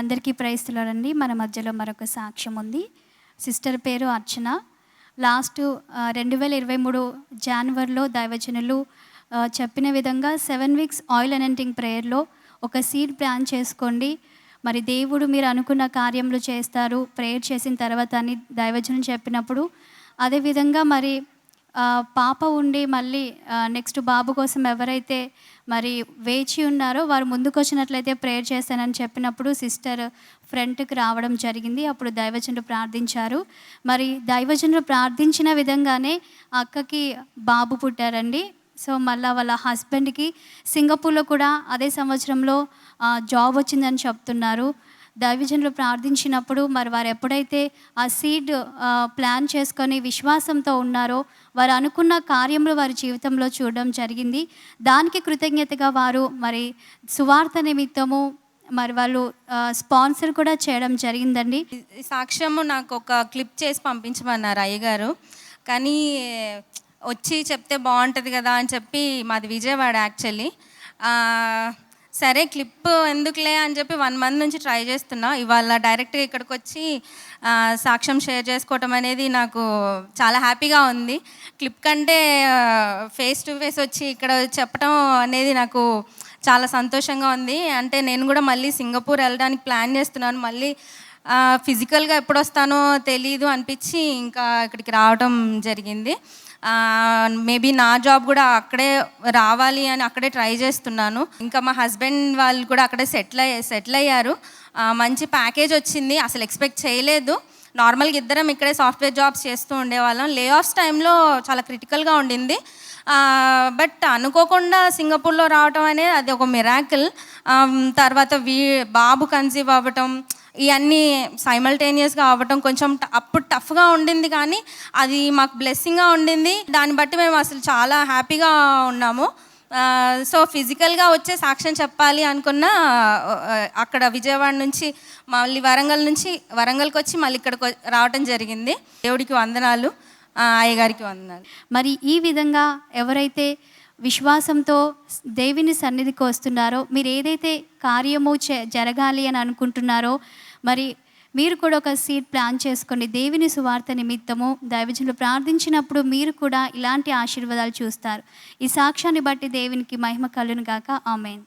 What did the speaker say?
అందరికీ ప్రయస్తులండి మన మధ్యలో మరొక సాక్ష్యం ఉంది. సిస్టర్ పేరు అర్చన. లాస్ట్ రెండు వేల ఇరవై మూడు జనవరిలో దైవజనులు చెప్పిన విధంగా సెవెన్ వీక్స్ ఆయిల్ అనెంటింగ్ ప్రేయర్లో ఒక సీడ్ ప్లాన్ చేసుకోండి. మరి దేవుడు మీరు అనుకున్న కార్యములు చేస్తారు. ప్రేయర్ చేసిన తర్వాత అని దైవజనం చెప్పినప్పుడు అదేవిధంగా మరి పాప ఉండి మళ్ళీ నెక్స్ట్ బాబు కోసం ఎవరైతే మరి వేచి ఉన్నారో వారు ముందుకు వచ్చినట్లయితే ప్రేయర్ చేస్తానని చెప్పినప్పుడు సిస్టర్ ఫ్రంట్కి రావడం జరిగింది. అప్పుడు దైవజనులు ప్రార్థించారు. మరి దైవజనులు ప్రార్థించిన విధంగానే అక్కకి బాబు పుట్టారండి. సో మళ్ళీ వాళ్ళ హస్బెండ్కి సింగపూర్లో కూడా అదే సంవత్సరంలో జాబ్ వచ్చిందని చెప్తున్నారు. దైవజనులు ప్రార్థించినప్పుడు మరి వారు ఎప్పుడైతే ఆ సీడ్ ప్లాన్ చేసుకొని విశ్వాసంతో ఉన్నారో వారు అనుకున్న కార్యములు వారి జీవితంలో చూడడం జరిగింది. దానికి కృతజ్ఞతగా వారు మరి సువార్త నిమిత్తము మరి వాళ్ళు స్పాన్సర్ కూడా చేయడం జరిగిందండి. సాక్ష్యము నాకు ఒక క్లిప్ చేసి పంపించమన్నారు అయ్యగారు. కానీ వచ్చి చెప్తే బాగుంటుంది కదా అని చెప్పి మాది విజయవాడ యాక్చువల్లీ. సరే క్లిప్ ఎందుకులే అని చెప్పి వన్ మంత్ నుంచి ట్రై చేస్తున్నా. ఇవాళ డైరెక్ట్గా ఇక్కడికి వచ్చి సాక్ష్యం షేర్ చేసుకోవటం అనేది నాకు చాలా హ్యాపీగా ఉంది. క్లిప్ కంటే ఫేస్ టు ఫేస్ వచ్చి ఇక్కడ చెప్పటం అనేది నాకు చాలా సంతోషంగా ఉంది. అంటే నేను కూడా మళ్ళీ సింగపూర్ వెళ్ళడానికి ప్లాన్ చేస్తున్నాను. మళ్ళీ ఫిజికల్గా ఎప్పుడు వస్తానో తెలీదు అనిపించి ఇంకా ఇక్కడికి రావడం జరిగింది. మేబీ నా జాబ్ కూడా అక్కడే రావాలి అని అక్కడే ట్రై చేస్తున్నాను. ఇంకా మా హస్బెండ్ వాళ్ళు కూడా అక్కడే సెటిల్ అయ్యే సెటిల్ అయ్యారు. మంచి ప్యాకేజ్ వచ్చింది. అసలు ఎక్స్పెక్ట్ చేయలేదు. నార్మల్గా ఇద్దరం ఇక్కడే సాఫ్ట్వేర్ జాబ్స్ చేస్తూ ఉండేవాళ్ళం. లే ఆఫ్స్ టైంలో చాలా క్రిటికల్గా ఉండింది. బట్ అనుకోకుండా సింగపూర్లో రావటం అనేది అది ఒక మిరాకిల్. తర్వాత వీ బాబు కన్సీవ్ అవ్వటం ఇవన్నీ సైమల్టేనియస్గా అవ్వటం కొంచెం అప్పుడు టఫ్గా ఉండింది కానీ అది మాకు బ్లెస్సింగ్గా ఉండింది. దాన్ని బట్టి మేము అసలు చాలా హ్యాపీగా ఉన్నాము. సో ఫిజికల్గా వచ్చే సాక్ష్యం చెప్పాలి అనుకున్న అక్కడ విజయవాడ నుంచి మళ్ళీ వరంగల్ నుంచి వరంగల్కి వచ్చి మళ్ళీ ఇక్కడికి రావటం జరిగింది. దేవుడికి వందనాలు అయ్యగారికి వందనాలు. మరి ఈ విధంగా ఎవరైతే విశ్వాసంతో దేవుని సన్నిధికి వస్తున్నారో మీరు ఏదైతే కార్యము జరగాలి అని అనుకుంటున్నారో మరి మీరు కూడా ఒక సీట్ ప్లాన్ చేసుకోండి దేవుని సువార్త నిమిత్తము దైవజనులు ప్రార్థించినప్పుడు మీరు కూడా ఇలాంటి ఆశీర్వాదాలు చూస్తారు. ఈ సాక్ష్యాన్ని బట్టి దేవునికి మహిమ కలును గాక ఆమెన్.